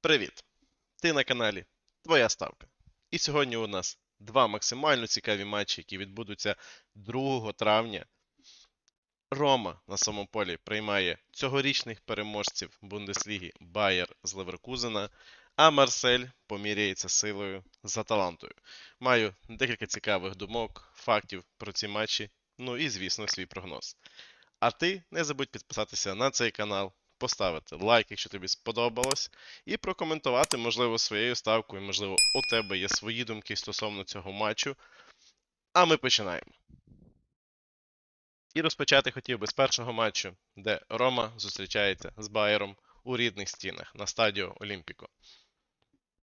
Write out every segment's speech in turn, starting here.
Привіт! Ти на каналі Твоя Ставка. І сьогодні у нас два максимально цікаві матчі, які відбудуться 2 травня. Рома на самому полі приймає цьогорічних переможців Бундесліги Байер з Леверкузена, а Марсель поміряється силою з Аталантою. Маю декілька цікавих думок, фактів про ці матчі, ну і, звісно, свій прогноз. А ти не забудь підписатися на цей канал, поставити лайк, якщо тобі сподобалось, і прокоментувати, можливо, своєю ставкою, можливо, у тебе є свої думки стосовно цього матчу. А ми починаємо. І розпочати хотів би з першого матчу, де Рома зустрічається з Байером у рідних стінах на стадіо Олімпіко.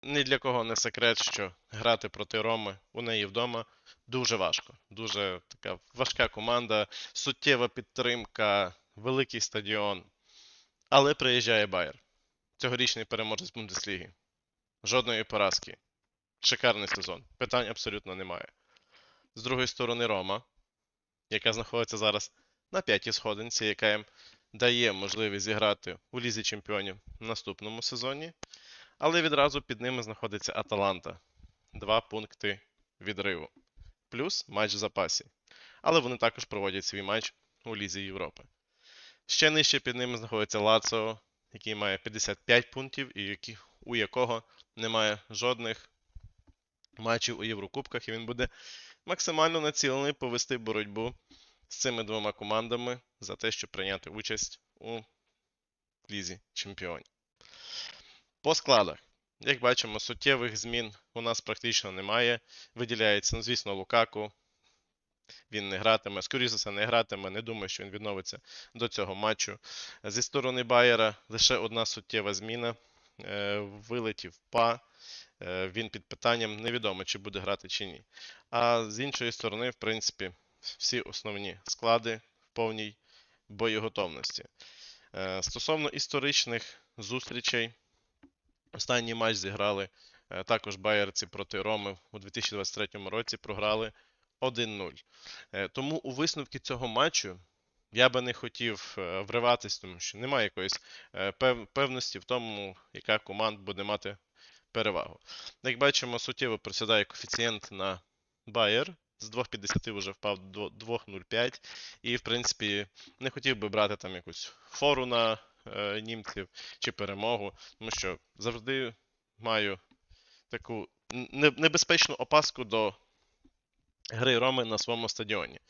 Ні для кого не секрет, що грати проти Роми у неї вдома дуже важко. Дуже така важка команда, суттєва підтримка, великий стадіон. Але приїжджає Байер. Цьогорічний переможець Бундесліги. Жодної поразки. Шикарний сезон. Питань абсолютно немає. З другої сторони, Рома, яка знаходиться зараз на п'ятій сходинці, яка їм дає можливість зіграти у Лізі Чемпіонів в наступному сезоні. Але відразу під ними знаходиться Аталанта. Два пункти відриву. Плюс матч в запасі. Але вони також проводять свій матч у Лізі Європи. Ще нижче під ними знаходиться Лаціо, який має 55 пунктів, і які, у якого немає жодних матчів у Єврокубках, і він буде максимально націлений повести боротьбу з цими двома командами за те, щоб прийняти участь у Лізі Чемпіонів. По складах. Як бачимо, суттєвих змін у нас практично немає. Виділяється, ну, звісно, Лукаку. Він не гратиме, скоріше за все, не гратиме. Не думаю, що він відновиться до цього матчу. Зі сторони Байера лише одна суттєва зміна. Е, Вилетів Па. Е, Він під питанням невідомо, чи буде грати чи ні. А з іншої сторони, в принципі, всі основні склади в повній боєготовності. Е, Стосовно історичних зустрічей, останній матч зіграли також байерці проти Роми у 2023 році програли 1-0. Е, Тому у висновки цього матчу я би не хотів е, вриватись, тому що немає якоїсь е, певності в тому, яка команда буде мати перевагу. Як бачимо, суттєво просідає коефіцієнт на Bayer. З 2,50 вже впав до 2,05. І, в принципі, не хотів би брати там якусь фору на е, німців чи перемогу, тому що завжди маю таку небезпечну опаску до гри Роми на своєму стадіоні.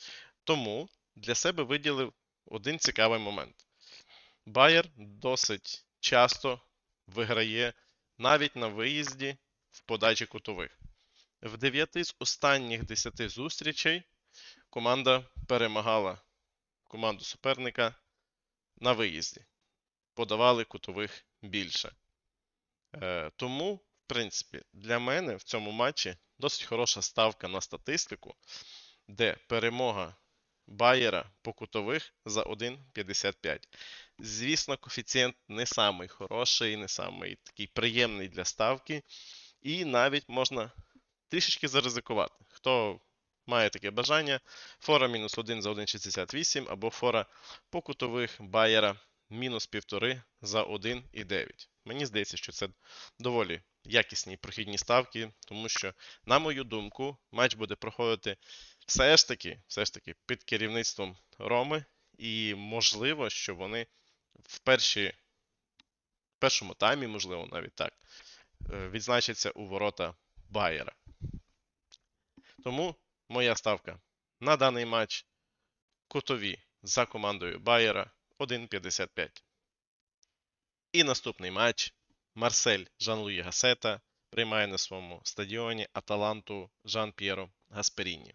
Тому для себе виділив один цікавий момент. Байер досить часто виграє навіть на виїзді в подачі кутових. В 9 з останніх 10 зустрічей команда перемагала команду суперника на виїзді. Подавали кутових більше. Е, тому, в принципі, для мене в цьому матчі досить хороша ставка на статистику, де перемога Байера по кутових за 1,55. Звісно, коефіцієнт не самий хороший, не самий такий приємний для ставки, і навіть можна трішечки заризикувати. Хто має таке бажання, фора мінус 1 за 1,68 або фора по кутових Байера мінус 1,5 за 1,9. Мені здається, що це доволі якісні прохідні ставки, тому що, на мою думку, матч буде проходити все ж таки, все ж таки під керівництвом Роми, і можливо, що вони в перші, першому таймі, можливо, навіть так, е, відзначаться у ворота Байера. Тому моя ставка на даний матч кутові за командою Байера 1,55. І наступний матч Марсель Жан-Луї Гасета приймає на своєму стадіоні Аталанту Жан П'єро Гасперіні.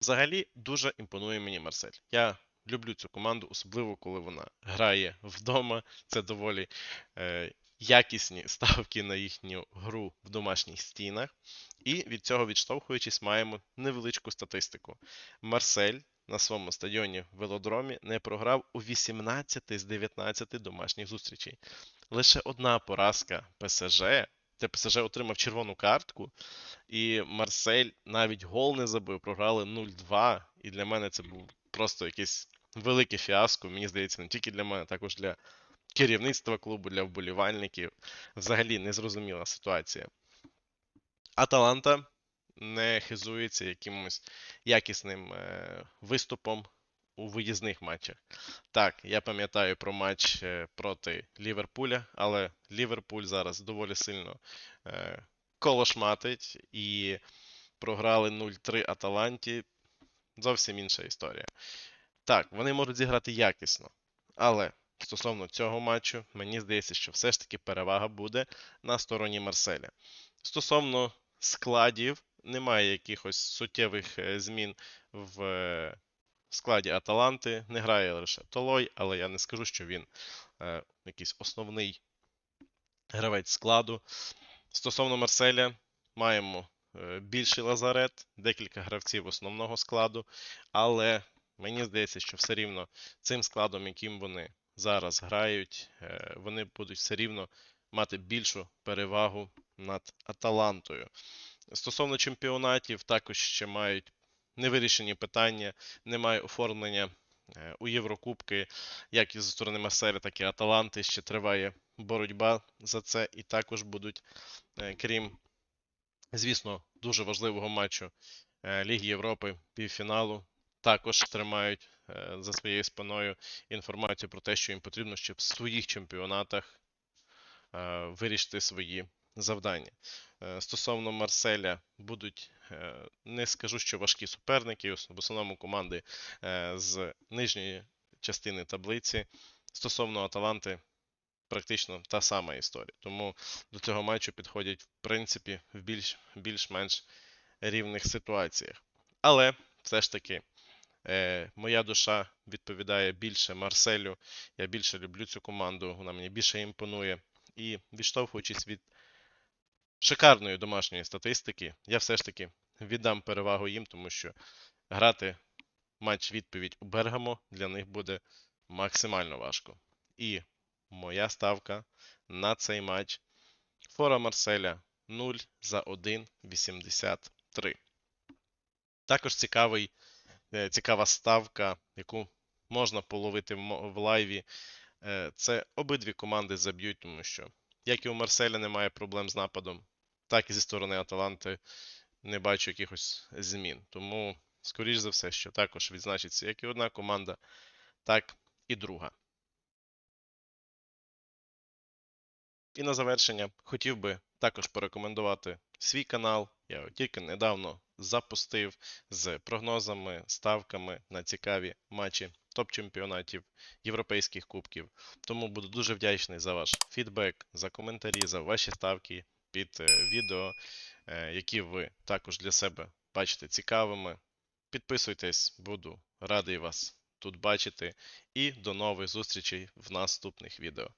Взагалі дуже імпонує мені Марсель. Я люблю цю команду, особливо коли вона грає вдома. Це доволі е, якісні ставки на їхню гру в домашніх стінах. І від цього відштовхуючись, маємо невеличку статистику. Марсель на своєму стадіоні велодромі не програв у 18 з 19 домашніх зустрічей. Лише одна поразка ПСЖ, де ПСЖ отримав червону картку, і Марсель навіть гол не забив, програли 0-2. І для мене це був просто якесь велике фіаско. Мені здається, не тільки для мене, також для керівництва клубу, для вболівальників. Взагалі незрозуміла ситуація. Аталанта не хизується якимось якісним е, виступом у виїзних матчах. Так, я пам'ятаю про матч е, проти Ліверпуля, але Ліверпуль зараз доволі сильно е, колошматить і програли 0-3 Аталанті. Зовсім інша історія. Так, вони можуть зіграти якісно, але стосовно цього матчу, мені здається, що все ж таки перевага буде на стороні Марселя. Стосовно складів, немає якихось суттєвих е, змін в е, складі Аталанти. Не грає лише Толой, але я не скажу, що він е, якийсь основний гравець складу. Стосовно Марселя, маємо більший лазарет, декілька гравців основного складу, але мені здається, що все рівно цим складом, яким вони зараз грають, е, вони будуть все рівно мати більшу перевагу над Аталантою. Стосовно чемпіонатів, також ще мають невирішені питання, немає оформлення е, у Єврокубки, як і зі сторони Марселя, так і Аталанти. Ще триває боротьба за це, і також будуть, е, крім, звісно, дуже важливого матчу Ліги Європи, півфіналу, також тримають за своєю спиною інформацію про те, що їм потрібно, щоб в своїх чемпіонатах е, вирішити свої завдання. Е, Стосовно Марселя, будуть е, не скажу, що важкі суперники, в основному команди е, з нижньої частини таблиці. Стосовно Аталанти, практично та сама історія. Тому до цього матчу підходять, в принципі, в більш, більш-менш рівних ситуаціях. Але все ж таки, е, моя душа відповідає більше Марселю. Я більше люблю цю команду, вона мені більше імпонує. І відштовхуючись від шикарної домашньої статистики, я все ж таки віддам перевагу їм, тому що грати матч відповідь у Бергамо для них буде максимально важко. І моя ставка на цей матч Фора Марселя 0 за 1,83. Також цікавий, цікава ставка, яку можна половити в лайві. Е, Це обидві команди заб'ють, тому що як і у Марселя немає проблем з нападом, так і зі сторони Аталанти не бачу якихось змін. Тому, скоріш за все, що також відзначиться як і одна команда, так і друга. І на завершення хотів би також порекомендувати свій канал. Я тільки недавно запустив з прогнозами, ставками на цікаві матчі топ-чемпіонатів європейських кубків. Тому буду дуже вдячний за ваш фідбек, за коментарі, за ваші ставки під е, відео, е, які ви також для себе бачите цікавими. Підписуйтесь, буду радий вас тут бачити. І до нових зустрічей в наступних відео.